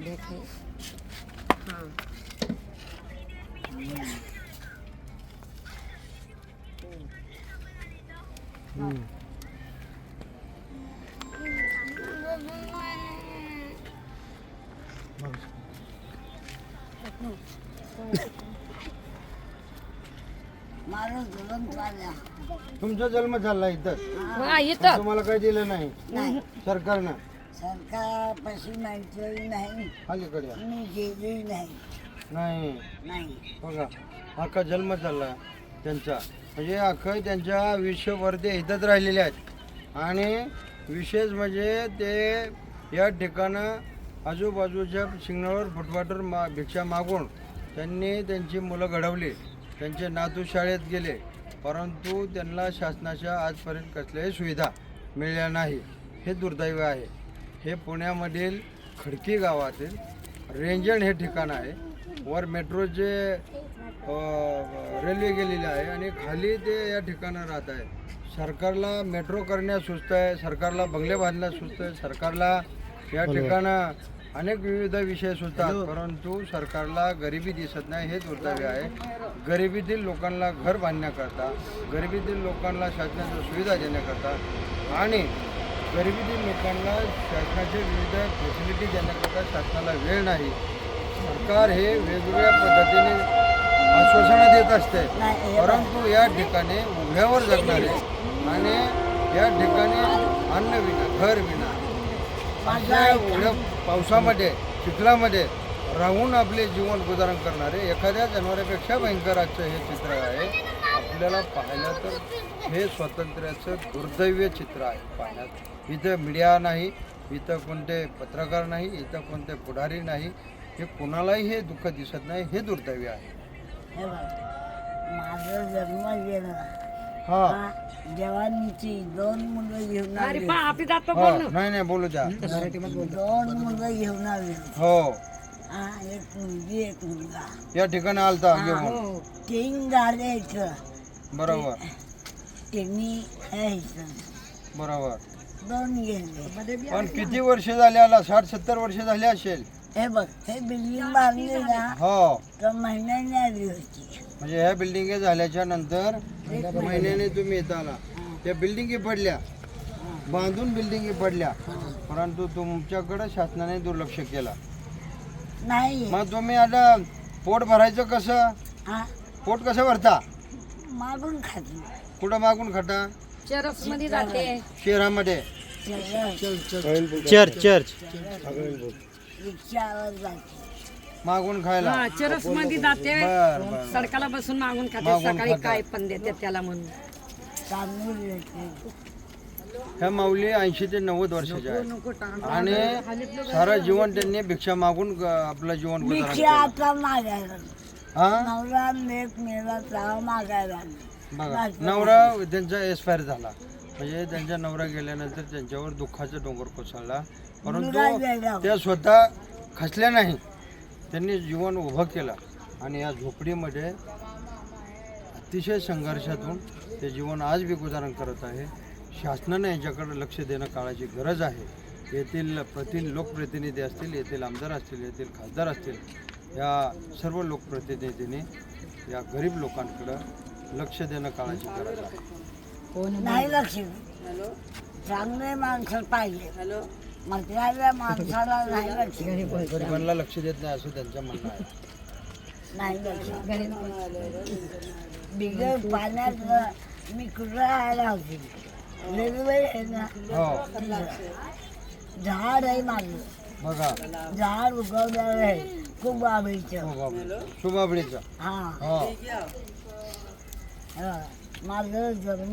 देखाय हां. माझं धरण चालल्या तुमचा जन्म झाला इथं. तुम्हाला काही दिलं नाही. सरकारनं? सरकार पशी माहिती नाही. अलीकडे. मी गेली नाही. नाही. नाही. बघा अख्खा जन्म झाला त्यांचा. म्हणजे अख्खं त्यांच्या आयुष्यभर ते इथंच राहिलेले आहेत. आणि विशेष म्हणजे ते या ठिकाणं आजूबाजूच्या शिंगणावर फुटपाथवर मा भिक्षा मागून त्यांनी त्यांची मुलं घडवली. त्यांचे नातू शाळेत गेले. परंतु त्यांना शासनाच्या आजपर्यंत कसल्याही सुविधा मिळाल्या नाही. हे दुर्दैव आहे. हे पुण्यामधील खडकी गावातील रेंजण हे ठिकाण आहे. वर मेट्रोचे रेल्वे गेलेली आहे आणि खाली ते या ठिकाणं राहत आहे. सरकारला मेट्रो करण्यास सुचत आहे सरकारला बंगले बांधण्यास सुचत आहे सरकारला या ठिकाणं अनेक विविध विषय सुचतात परंतु सरकारला गरिबी दिसत नाही हे दुर्दैव आहे. गरिबीतील लोकांना घर बांधण्याकरता गरिबीतील लोकांना शासनाच्या सुविधा देण्याकरता आणि गरिबीतील लोकांना शासनाचे विविध फॅसिलिटी देण्याकरता शासनाला वेळ नाही. सरकार हे वेगवेगळ्या पद्धतीने आश्वासनं देत असते. परंतु या ठिकाणी उघड्यावर जगणारे आणि या ठिकाणी अन्न विना घर विना अशा उघड्या पावसामध्ये चिखलामध्ये राहून आपले जीवन गुजारण करणारे एखाद्या जनावरापेक्षा भयंकर आजचं हे चित्र आहे. आपल्याला पाहायला तर हे स्वातंत्र्याचं दुर्दैव्य चित्र आहे पाहण्यात. इथं मीडिया नाही इथं कोणते पत्रकार नाही इथं कोणते पुढारी नाही. हे कोणालाही हे दुःख दिसत नाही हे दुर्दैव्य आहे. हे माझं जन्म हा. हा, जवानीची दोन मुलं घेऊन आली. हा बोल नाही नाही बोलू द्या. दोन मुलं घेऊन आली. हो. हा एक मुलगी एक मुलगा. या ठिकाणी आलता घेऊन. हो. तीन गाड्या इथं. बरोबर. हे बरोबर. दोन गेले. पण किती वर्ष झाले आला साठ सत्तर वर्ष झाले असेल. हे बघ हे बिल्डिंग बांधली ना हो. तर महिन्याने आली होती. म्हणजे ह्या बिल्डिंगी झाल्याच्यानंतर महिन्याने तुम्ही येत आला. त्या बिल्डिंगी पडल्या. बांधून बिल्डिंगी पडल्या. परंतु तुमच्याकडे शासनाने दुर्लक्ष केलं. नाही. मग तुम्ही आता पोट भरायचं कसं? पोट कसं भरता? मागून खाती कुठं मागून खाता चरसमध्ये जाते. शहरामध्ये. Church church. रिक्षावर जाते. मागून खायला. हा चरसमध्ये जाते. बर बर सडकाला बसून मागून खाते. मागून सकाळी खातात. काय पण देते त्याला म्हणून. तांदूळ देते ह्या माऊली ऐंशी ते नव्वद वर्षाच्या आहेत. आणि सारं जीवन त्यांनी भिक्षा मागून आपलं जीवन रिक्षा केलं. आता मागायला. लागली. हा? नवरा मेला मागायला. बघा नवरा त्यांचा एक्सपायर झाला. म्हणजे त्यांचा नवरा गेल्यानंतर त्यांच्यावर दुःखाचा डोंगर कोसळला. मुलगा परंतु. त्या स्वतः खचल्या नाही. त्यांनी जीवन उभं केलं. आणि या झोपडीमध्ये अतिशय संघर्षातून ते जीवन आज बी गुजारण करत आहे. शासनाने याच्याकडे लक्ष देणं काळाची गरज आहे. येथील प्रति लोकप्रतिनिधी असतील येथील आमदार असतील येथील खासदार असतील या सर्व लोकप्रतिनिधींनी या गरीब लोकांकडं लक्ष देणं काळाची गरज आहे. नाही लक्ष. चांगले माणसं पाहिजे. म्हटल्याच्या माणसाला नाही लक्ष. गरिबांना लक्ष देत नाही असं त्यांचं म्हणणं आहे. नाही लक्ष. बिगर पाण्यात मी कुठं आला होती. रेल्वे आहे ना? हो. झाड आहे माझं. बघा. झाड उगवलेलं आहे. खूप आवडीचं हो बाबा शुभाबळीचं हा हो हा. माझं जन्म